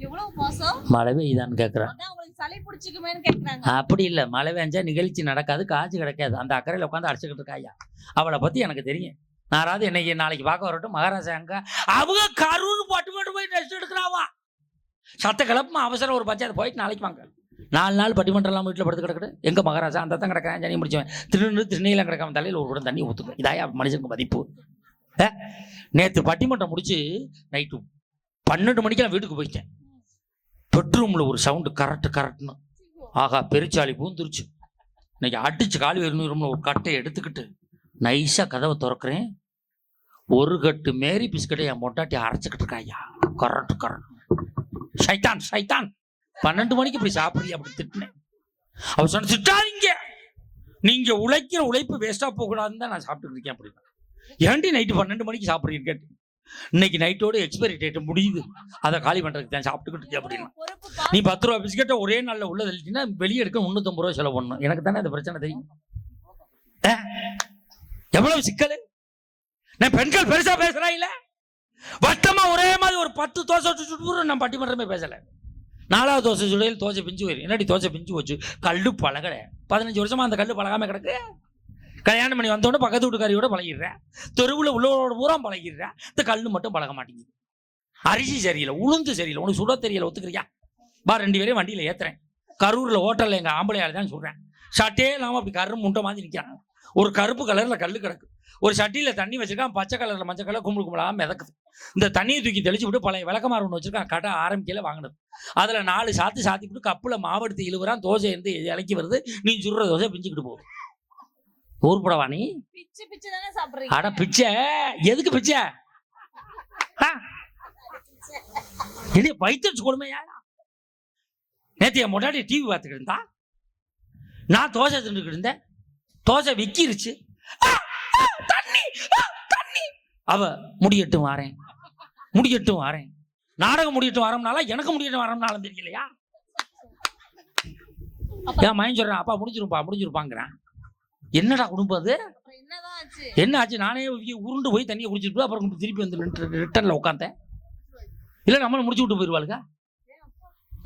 [SPEAKER 1] எவ்வளவு மோசம்?
[SPEAKER 2] மழை பெய்யுதான்னு கேட்குறேன்
[SPEAKER 1] சளி பிடிச்சிக்குமேன்னு கேக்குறாங்க.
[SPEAKER 2] அப்படி இல்லை. மழை பெஞ்சா நிகழ்ச்சி நடக்காது காட்சி கிடைக்காது. அந்த அக்கறையில் உட்காந்து அடிச்சுக்கிட்டு இருக்காயா அவளை பற்றி எனக்கு தெரியும். நாராவது என்னைக்கு நாளைக்கு பார்க்க வரட்டும். மகாராஜா அங்க அவங்க கரூர் பட்டு மட்டும் போய் ரெஸ்ட் எடுக்கிறாவா? சத்த கிளப்புமா அவசரம் ஒரு பஞ்சாயத்து போயிட்டு நாளைக்கு வாங்க. நாலு நாள் பட்டிமன்றம் எல்லாம் வீட்டில் படுத்து கிடக்குது. எங்க மகாராஜா? அந்த தான் கிடக்கிறேன் ஜனி முடிச்சவன். திருநெல் திருநீலம் கிடக்காம தலையில் ஒரு குடம் தண்ணி ஊற்றுங்க இதாயா மனுஷனுக்கு மதிப்பு. நேற்று பட்டிமன்றம் முடிச்சு நைட்டு பன்னெண்டு மணிக்கு நான் வீட்டுக்கு போயிட்டேன். பெட்ரூமில் ஒரு சவுண்டு கரெக்ட் கரெக்ட்னு ஆகா பெருச்சாளி பூந்துருச்சு. இன்னைக்கு அடிச்சு காலி ரூம்ல ஒரு கட்டையை எடுத்துக்கிட்டு நைஸாக கதவை திறக்கிறேன். ஒரு கட்டு மேரி பிஸ்கட்டை என் மொட்டாட்டி அரைச்சிக்கிட்டு இருக்காயா கரண்ட் கரண்ட் சைத்தான் சைத்தான் பன்னெண்டு மணிக்கு இப்படி சாப்பிடுறிய அப்படி திட்டினேன். அவ சொன்ன திட்டாதீங்க நீங்க உழைக்கிற உழைப்பு வேஸ்டா போகக்கூடாதுன்னு தான் நான் சாப்பிட்டு இருக்கேன் அப்படின்னா. ஏன்டி நைட்டு பன்னெண்டு மணிக்கு சாப்பிட்றீங்க கேட்டு இன்னைக்கு நைட்டோட எக்ஸ்பைரி டேட் முடியுது. அதை காலி பண்றதுக்கு தான் சாப்பிட்டுக்கிட்டு இருக்கேன் அப்படின்னா. நீ பத்து ரூபா பிஸ்கெட்டை ஒரே நாள்ல உள்ள தள்ளிட்டீங்கன்னா வெளியே எடுக்க முந்நூத்தம்பது ரூபா செலவு பண்ணணும். எனக்கு தானே இந்த பிரச்சனை தெரியும்? எவ்வளவு சிக்கல்? நான் பெண்கள் பெருசா பேசுறா வட்டமா ஒரே மாதிரி ஒரு பத்து தோசை சுட்டு நான் பட்டிமன்றமே பேசல. நாலாவது தோசை சுடையில் தோசை பிஞ்சு போயிரு. என்னடி தோசை பிஞ்சு போச்சு? கல்லு பழகல. பதினஞ்சு வருஷமா அந்த கல்லு பழகாம கிடக்கு. கல்யாணம் பண்ணி வந்தோடனே பக்கத்து வீட்டுக்காரியோட பழகிடுறேன் தெருவில் உள்ளவரோட பூரா பழகிடுறேன் இந்த கல்லு மட்டும் பழக மாட்டேங்குது. அரிசி சரியில்லை உளுந்து சரியில்லை. உனக்கு சுட தெரியல ஒத்துக்கிறியா? பா ரெண்டு பேரையும் வண்டியில் ஏத்துறேன். கரூரில் ஹோட்டலில் எங்கள் ஆம்பளையால் தான் சொல்கிறேன் சட்டே இல்லாமல் அப்படி கரு முண்டை மாதிரி நிற்கிறாங்க ஒரு கருப்பு கலரில் கல் கிடக்கு. ஒரு சட்டியில் தண்ணி வச்சிருக்கான். பச்சை கலரில் மஞ்சள் கலர் கும்பல் கும்பலாக மிதக்குது. இந்த தண்ணியை தூக்கி தெளிச்சு விட்டு பழைய விளக்கமாறு ஒன்று வச்சிருக்கான். கடை ஆரம்பிக்கல வாங்கினது. அதில் நாலு சாத்து சாத்தி விட்டு கப்பில் மாவெடுத்து இழுவுறான் தோசை இருந்து இலக்கி வருது. நீ சுடுற தோசை பிஞ்சுக்கிட்டு
[SPEAKER 1] பிச்சு தானே சாப்பிடுறீங்க.
[SPEAKER 2] அட பிச்சை! எதுக்கு பிச்சை? இது வைத்தறிச்சு கொடுமையா? நேத்து என் முன்னாடி டிவி பார்த்துக்கிட்டு இருந்தா. நான் தோசை தின்னுக்கிட்டு இருந்தேன். தோசை விக்கிருச்சு. தண்ணி! அவ முடியட்டும் வாரேன். முடியட்டும் வாரேன். நாடகம் முடியட்டும் வரம்னால எனக்கு முடியட்டும் வரம்னாலும் தெரியலையா? என் மயன் சொல்றேன் அப்பா முடிஞ்சிருப்பா முடிஞ்சிருப்பாங்கிறேன். என்னடா குடும்பம் அது? என்ன ஆச்சு? நானே உருண்டு போய் தண்ணியை குடிச்சிட்டு அப்புறம் திருப்பி வந்து ரிட்டர்ல உட்காந்தேன் இல்லை நம்மளை முடிச்சு விட்டு போயிடுவாளுங்க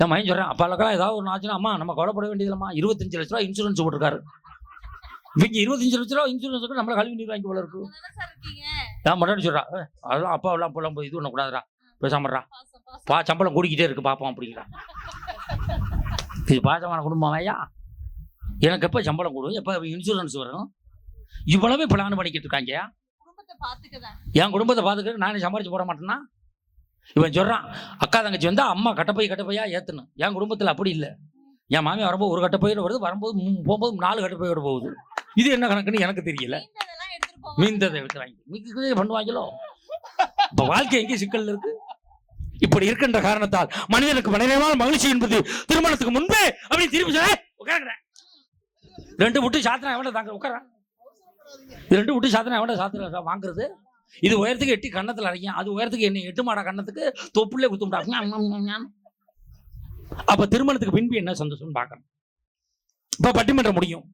[SPEAKER 2] என் மயன் சொல்றேன் அப்பாலக்கெல்லாம் ஏதாவது ஒரு ஆச்சுன்னா அம்மா நம்ம கவலைப்பட வேண்டியதில்லம்மா. இருபத்தஞ்சு லட்ச ரூபா இன்சூரன்ஸ் போட்டிருக்காரு. இவங்க இருபத்தஞ்சு லட்ச ரூபா இன்சூரன்ஸ் நம்மள கல்வி நீர் வாங்கி போல இருக்கு. நான் சொல்றா "ஏய், அதெல்லாம் அப்பா எல்லாம் போலாம் போய் இது பண்ணக்கூடாதுடா. பேசாமறா.
[SPEAKER 1] பாசம் பாசம்.
[SPEAKER 2] பா சம்பளம் கூடிக்கிட்டே இருக்கு பாப்போம் அப்படிங்கிறா. இது பாசமான குடும்பம் ஐயா? எனக்கு எப்போ சம்பளம் கூடும்? எப்போ இன்சூரன்ஸ் வரும்? இவ்வளவே பிளான் பண்ணிக்கிட்டு இருக்காங்க என் குடும்பத்தை பார்த்துக்கிட்டு நானே சம்பாரிச்சு போட மாட்டேன்னா? இவன் சொல்றான் அக்கா தங்கச்சி வந்தா அம்மா கட்டப்பை கட்டப்பையா ஏத்தணும். என் குடும்பத்துல அப்படி இல்லை. என் மாமி வரும்போது ஒரு கட்டப்பையோட வருது வரும்போது போகும்போது நாலு கட்டப்பையோட போகுது. இது என்ன கணக்குன்னு எனக்கு தெரியல. மீந்ததை எடுத்து மீக்கிறதே பண்ணுவாங்களோ? இப்ப வாழ்க்கை எங்கே சிக்கல் இருக்கு? இப்படி இருக்கின்ற காரணத்தால் மனிதனுக்கு மனிதமான மகிழ்ச்சி என்பது திருமணத்துக்கு முன்பே அப்படின்னு திரும்பி சொல்ல. உட்காருக்கிறேன் ரெண்டு விட்டு சாத்திரம் எவ்வளோ தாங்க? உட்கார. ரெண்டு விட்டு சாத்திரம் எவ்வளோ சாத்திரம் வாங்குறது? இது உயரத்துக்கு எட்டி கன்னத்துல அரைக்கும் அது உயரத்துக்கு என்ன எட்டு மாடா கன்னத்துக்கு தொப்புள்ளே குத்தும்டா. அப்ப திருமணத்துக்கு பின்பு என்ன சந்தோஷம் பார்க்கணும். இப்ப பட்டிமன்றம் முடியும்.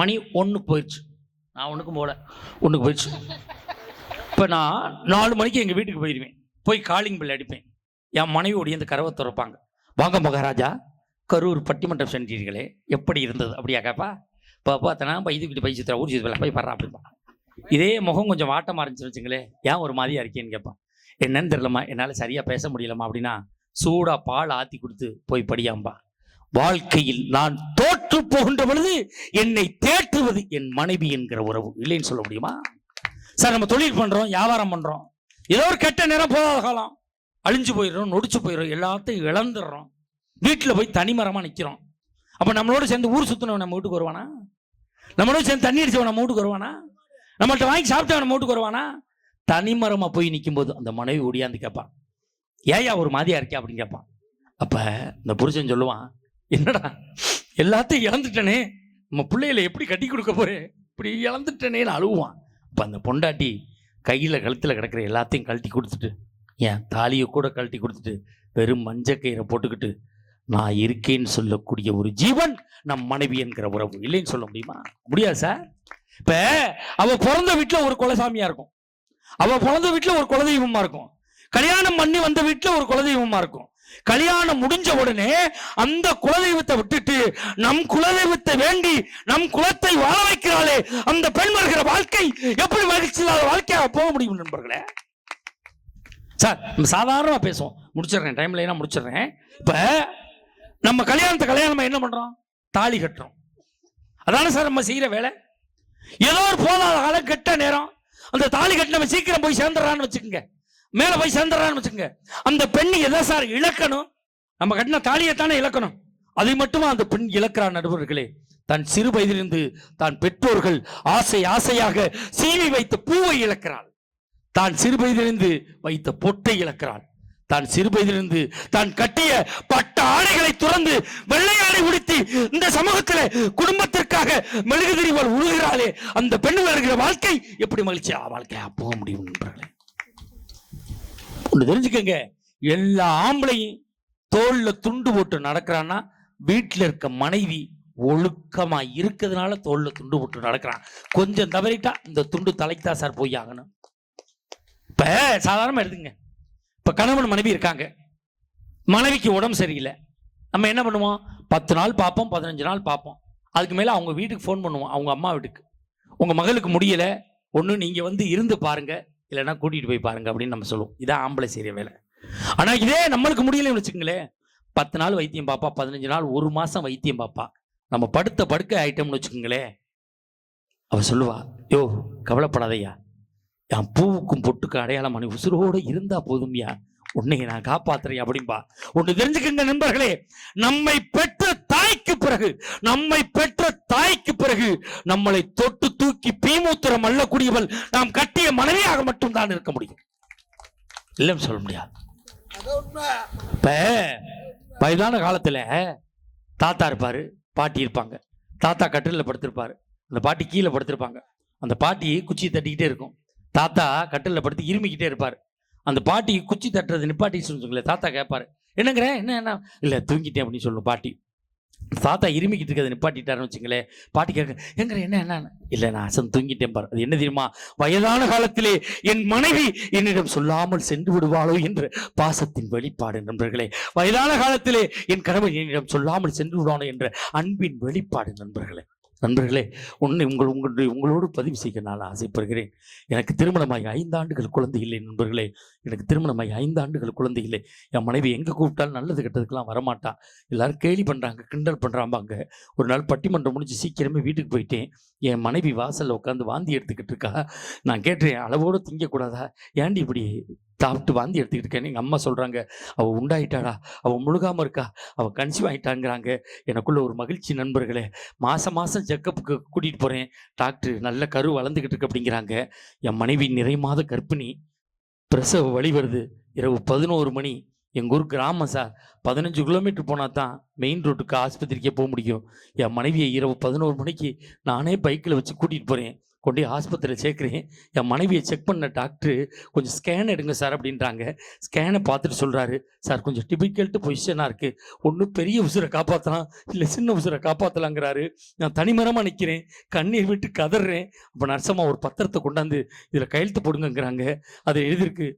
[SPEAKER 2] மணி ஒன்று போயிடுச்சு நான் ஒன்றுக்கும் போகல ஒன்றுக்கு போயிடுச்சு. இப்போ நான் நாலு மணிக்கு எங்கள் வீட்டுக்கு போயிடுவேன் போய் காலிங் பில் அடிப்பேன். என் மனைவி ஒடியந்து கரவை திறப்பாங்க. வாங்க மகாராஜா கரூர் பட்டிமன்றம் சென்றீர்களே. எப்படி இருந்தது? அப்படியா கேப்பா? இப்போ பார்த்தனா பைதுக்கிட்டு பை சித்திரா ஊர் சித்திரா போய் பர்றா அப்படிப்பா இதே முகம் கொஞ்சம் வாட்டமாக இருந்துச்சு வச்சுங்களேன் ஏன் ஒரு மாதிரியா இருக்கேன்னு கேட்பான் என்னன்னு தெரியலம்மா என்னால் சரியாக பேச முடியலம்மா அப்படின்னா சூடாக பால் ஆற்றி கொடுத்து போய் படியாம்பா. வாழ்க்கையில் நான் தோற்று போகின்ற பொழுது என்னை தேற்றுவது என் மனைவி என்கிற உறவு. இல்லைன்னு சொல்ல முடியுமா? சார் நம்ம தொழில் பண்றோம் வியாபாரம் பண்றோம். ஏதோ ஒரு கெட்ட நேரம் போகாத காலம். அழிஞ்சு போயிடுறோம் நொடிச்சு போயிடும் எல்லாத்தையும் இழந்துடுறோம். வீட்டில் போய் தனிமரமா நிற்கிறோம் அப்போ நம்மளோட சேர்ந்து ஊர் சுத்தினவன் நம்ம வீட்டுக்கு வருவானா? நம்மளோட சேர்ந்து தண்ணி அடிச்சவன் நம்ம வீட்டுக்கு வருவானா? நம்மள்ட்ட வாங்கி சாப்பிட்டவன் நம்ம வீட்டுக்கு வருவானா? தனிமரமா போய் நிற்கும்போது அந்த மனைவி ஓடியாந்து கேட்பான். ஏயா ஒரு மாதிரியா இருக்கே? அப்படின்னு கேட்பான். அப்ப இந்த புருஷன் சொல்லுவான் என்னடா? எல்லாத்தையும் இழந்துட்டனே. நம்ம பிள்ளைகளை எப்படி கட்டி கொடுக்க போறேன் இப்படி இழந்துட்டனேன்னு அழுவான். இப்போ அந்த பொண்டாட்டி கையில் கழுத்துல கிடக்கிற எல்லாத்தையும் கழட்டி கொடுத்துட்டு ஏன் தாலியை கூட கழட்டி கொடுத்துட்டு வெறும் மஞ்சள் கயிறை போட்டுக்கிட்டு நான் இருக்கேன்னு சொல்லக்கூடிய ஒரு ஜீவன் நம் மனைவி என்கிற உறவு. இல்லைன்னு சொல்ல முடியுமா? முடியாது சார். இப்ப அவ பிறந்த வீட்டில் ஒரு குலசாமியா இருக்கும். அவ பிறந்த வீட்டில் ஒரு குலதெய்வமா இருக்கும். கல்யாணம் பண்ணி வந்த வீட்டில் ஒரு குலதெய்வமாக இருக்கும். கல்யாணம் முடிஞ்ச உடனே அந்த குலதெய்வத்தை விட்டுட்டு நம் குலதெய்வத்தை வேண்டி நம் குலத்தை வாழ வைக்கிறாளே அந்த பெண் வருகிற வாழ்க்கை எப்படி மகிழ்ச்சி இல்லாத வாழ்க்கையாக போக முடியும் நண்பர்களே? சார் நம்ம சாதாரணமா பேசுவோம். முடிச்சிடுறேன் டைம்ல என்ன முடிச்சிடுறேன். இப்ப நம்ம கல்யாணத்தை கல்யாணம் என்ன பண்றோம்? தாலி கட்டுறோம். அதானே சார் நம்ம செய்யற வேலை? ஏதோ ஒரு போதாத காலம் கெட்ட நேரம். அந்த தாலி கட்டினவன் சீக்கிரம் போய் சேர்ந்துடுறான்னு வச்சுக்கோங்க. மேல போய் சேர்ந்துடுறான்னு வச்சுங்க அந்த பெண் எதை சார் இழக்கணும்? நம்ம கட்டின தாலியைத்தானே இழக்கணும்? அதை மட்டுமா அந்த பெண் இழக்கிறான் நடுவர்களே? தன் சிறு வயதிலிருந்து தான் பெற்றோர்கள் ஆசை ஆசையாக சீனி வைத்த பூவை இழக்கிறாள். தான் சிறு வயதிலிருந்து வைத்த பொட்டை இழக்கிறாள். தான் சிறு வயதிலிருந்து தான் கட்டிய பட்ட ஆடைகளை துறந்து வெள்ளையாடை உடுத்தி இந்த சமூகத்தில் குடும்பத்திற்காக மெழுகுதிரிவால் உழுகிறாளே அந்த பெண் வருகிற வாழ்க்கை எப்படி மகிழ்ச்சியா? வாழ்க்கையா? போக முடியும் நண்பர்களே. ஒன்று தெரிஞ்சுக்கங்க. எல்லா ஆம்பளையும் தோல்ல துண்டு போட்டு நடக்கிறான்னா வீட்டில் இருக்க மனைவி ஒழுக்கமா இருக்கிறதுனால தோல்ல துண்டு போட்டு நடக்கிறான். கொஞ்சம் தவறிட்டா இந்த துண்டு தலைக்கு தான் சார் போய் ஆகணும். இப்ப சாதாரணமா எடுத்துங்க இப்ப கணவன் மனைவி இருக்காங்க. மனைவிக்கு உடம்பு சரியில்லை. நம்ம என்ன பண்ணுவோம்? பத்து நாள் பார்ப்போம் பதினஞ்சு நாள் பார்ப்போம். அதுக்கு மேலே அவங்க வீட்டுக்கு ஃபோன் பண்ணுவோம். அவங்க அம்மா வீட்டுக்கு. உங்கள் மகளுக்கு முடியலை. ஒன்று நீங்கள் வந்து இருந்து பாருங்கள் இல்லைன்னா கூட்டிட்டு போய் பாருங்க அப்படின்னு நம்ம சொல்லுவோம். இதான் ஆம்பளை செய்யற வேலை. ஆனா இதே நம்மளுக்கு முடியலன்னு வச்சுக்கங்களேன். பத்து நாள் வைத்தியம் பாப்பா பதினஞ்சு நாள் ஒரு மாசம் வைத்தியம் பாப்பா. நம்ம படுத்த படுக்க ஐட்டம்னு வச்சுக்கோங்களேன். அவ சொல்லுவா யோ கவலைப்படாதையா என் பூவுக்கும் பொட்டுக்கும் அடையாளம் உசுரோடு உசுரோட இருந்தா போதும்யா. உன்னை நான் காப்பாத்துறேன் அப்படின்பா ஒன்று தெரிஞ்சுக்கங்க நண்பர்களே நம்மை பெற்ற தாய்க்கு பிறகு நம்மை பெற்ற தாய்க்கு பிறகு நம்மளை தொட்டு தூக்கி பீமூத்திரம் அல்லக்கூடியவள் நாம் கட்டிய மனைவியாக மட்டும்தான் இருக்க முடியும். இல்லைன்னு சொல்ல முடியாது. இப்ப வயதான காலத்துல தாத்தா இருப்பாரு பாட்டி இருப்பாங்க. தாத்தா கட்டிலில் படுத்திருப்பாரு அந்த பாட்டி கீழே படுத்திருப்பாங்க. அந்த பாட்டி குச்சி தட்டிக்கிட்டே இருக்கும். தாத்தா கட்டிலில் படுத்து இருமிக்கிட்டே இருப்பார். அந்த பாட்டி குச்சி தட்டுறது நிப்பாட்டி சொல்லுங்களேன் தாத்தா கேட்பாரு என்னங்கிற? என்ன என்ன? இல்லை தூங்கிட்டேன் அப்படின்னு சொல்லும் பாட்டி. தாத்தா இருமிக்கிட்டு இருக்கிறத நிப்பாட்டிட்டாருன்னு வச்சுங்களேன் பாட்டி கேட்க எங்கிற என்ன என்ன இல்லை நான் அசன் தூங்கிட்டேன் பாரு. அது என்ன தெரியுமா? வயதான காலத்திலே என் மனைவி என்னிடம் சொல்லாமல் சென்று விடுவாளோ என்று பாசத்தின் வெளிப்பாடு நண்பர்களே. வயதான காலத்திலே என் கணவன் என்னிடம் சொல்லாமல் சென்று விடுவானோ என்ற அன்பின் வெளிப்பாடு நண்பர்களே. நண்பர்களே உன்னை உங்கள் உங்களுடைய உங்களோடு பதிவு செய்ய நான் ஆசைப்படுகிறேன். எனக்கு திருமணமாகி ஐந்து ஆண்டுகள் குழந்தை இல்லை நண்பர்களே. எனக்கு திருமணமாகி ஐந்து ஆண்டுகள் குழந்தை இல்லை. என் மனைவி எங்கே கூப்பிட்டாலும் நல்லது கெட்டதுக்கெல்லாம் வரமாட்டா. எல்லாரும் கேலி பண்ணுறாங்க கிண்டல் பண்ணுறாம்பாங்க ஒரு நாள் பட்டிமன்றம் முடிஞ்சு சீக்கிரமே வீட்டுக்கு போயிட்டேன். என் மனைவி வாசலில் உட்காந்து வாந்தி எடுத்துக்கிட்டு இருக்கா. நான் கேட்டேன் அளவோடு திங்கக்கூடாதா? ஏன்டி இப்படி சாப்பிட்டு வாந்தி எடுத்துக்கிட்டு எங்கள் அம்மா சொல்கிறாங்க அவள் உண்டாயிட்டாடா அவள் முழுகாமல் இருக்கா அவள் கன்சீவ் ஆகிட்டாங்கிறாங்க எனக்குள்ள ஒரு மகிழ்ச்சி நண்பர்களே மாதம் மாதம் செக்கப்புக்கு கூட்டிகிட்டு போகிறேன் டாக்டர் நல்ல கரு வளர்ந்துக்கிட்டு இருக்கு அப்படிங்கிறாங்க. என் மனைவி நிறை மாத கர்ப்பிணி. பிரசவ வழி வருது. இரவு பதினோரு மணி. எங்கள் ஊர் கிராமம் சார். பதினஞ்சு கிலோமீட்டர் போனால் தான் மெயின் ரோட்டுக்கு ஆஸ்பத்திரிக்கே போக முடியும். என் மனைவியை இரவு பதினோரு மணிக்கு நானே பைக்கில் வச்சு கூட்டிகிட்டு போகிறேன் கொண்டு ஆஸ்பத்திரியில் சேர்க்குறேன். என் மனைவியை செக் பண்ண டாக்டரு கொஞ்சம் ஸ்கேன் எடுங்க சார் அப்படின்றாங்க. ஸ்கேனை பார்த்துட்டு சொல்கிறாரு சார் கொஞ்சம் டிபிக்கல்ட்டு பொசிஷனாக இருக்குது ஒன்றும் பெரிய உசுரை காப்பாற்றலாம் இல்லை சின்ன உசுரை காப்பாற்றலாங்கிறாரு நான் தனிமரமாக நிற்கிறேன் கண்ணீர் விட்டு கதறேன். அப்போ நர்சம்மா ஒரு பத்திரத்தை கொண்டாந்து இதில் கையெழுத்து போடுங்கங்கிறாங்க. அதை எழுதியிருக்கு.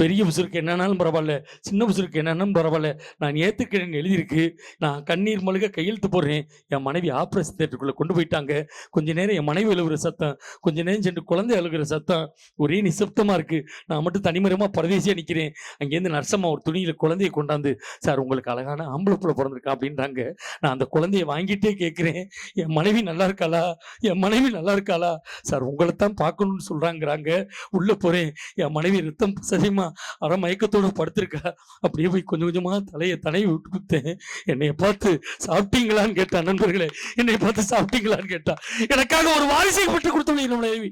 [SPEAKER 2] பெரிய புசுருக்கு என்னன்னாலும் பரவாயில்ல சின்ன புசுருக்கு என்னன்னாலும் பரவாயில்ல. நான் ஏற்றுக்கிறேன்னு எழுதியிருக்கு நான் கண்ணீர் மழுக கையெழுத்து போடுறேன். என் மனைவி ஆப்ரேஷன் தேட்டருக்குள்ளே கொண்டு போயிட்டாங்க. கொஞ்ச நேரம் என் மனைவி அழுகுற சத்தம் கொஞ்ச நேரம் சென்று குழந்தை அழுகுற சத்தம் ஒரே நிசப்தமாக இருக்குது நான் மட்டும் தனிமரமாக பரதேசியாக நிற்கிறேன் அங்கேருந்து நர்சம்மா ஒரு துணியில் குழந்தையை கொண்டாந்து சார் உங்களுக்கு அழகான ஆம்பளை புள்ள பிறந்திருக்கா? அப்படின்றாங்க. நான் அந்த குழந்தைய வாங்கிட்டே கேட்குறேன். என் மனைவி நல்லா இருக்காளா? என் மனைவி நல்லா இருக்காளா? சார் உங்களை தான் பார்க்கணும்னு சொல்கிறாங்கிறாங்க உள்ளே போகிறேன் என் மனைவி ரத்தம் சசிமா அரை மயக்கத்தோட படுத்திருக்கா. அப்படியே போய் கொஞ்சம் கொஞ்சமாக தலையை தனையை விட்டு கொடுத்தேன். என்னை பார்த்து சாப்பிட்டீங்களான்னு கேட்டா நண்பர்களே? என்னை பார்த்து சாப்பிட்டீங்களான்னு கேட்டா? எனக்காக ஒரு வாரிசை பெற்று கொடுத்தவளை என்னுடைய மனைவி.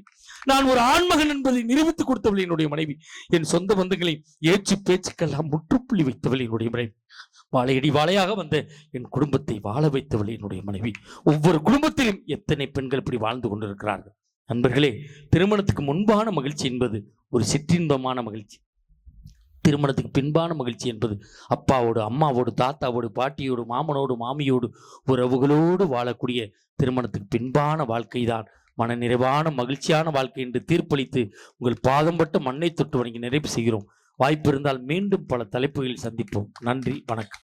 [SPEAKER 2] நான் ஒரு ஆண்மகன் என்பதை நிரூபித்து கொடுத்தவள் என்னுடைய மனைவி. என் சொந்த பந்துகளை ஏச்சு பேச்சுக்கெல்லாம் முற்றுப்புள்ளி வைத்தவள் என்னுடைய மனைவி. வாழையடி வாழையாக வந்த என் குடும்பத்தை வாழ வைத்தவள் என்னுடைய மனைவி. ஒவ்வொரு குடும்பத்திலும் எத்தனை பெண்கள் இப்படி வாழ்ந்து கொண்டிருக்கிறார்கள்? நண்பர்களே திருமணத்துக்கு முன்பான மகிழ்ச்சி என்பது ஒரு சிற்றின்பமான மகிழ்ச்சி. திருமணத்துக்கு பின்பான மகிழ்ச்சி என்பது அப்பாவோடு அம்மாவோடு தாத்தாவோடு பாட்டியோடு மாமனோடு மாமியோடு உறவுகளோடு வாழக்கூடிய திருமணத்துக்கு பின்பான வாழ்க்கைதான். மன நிறைவான மகிழ்ச்சியான வாழ்க்கை என்று தீர்ப்பளித்து உங்கள் பாதம்பட்ட மண்ணை தொட்டு வணங்கி நிறைவு செய்கிறோம். வாய்ப்பு இருந்தால் மீண்டும் பல தலைப்புகளில் சந்திப்போம். நன்றி வணக்கம்.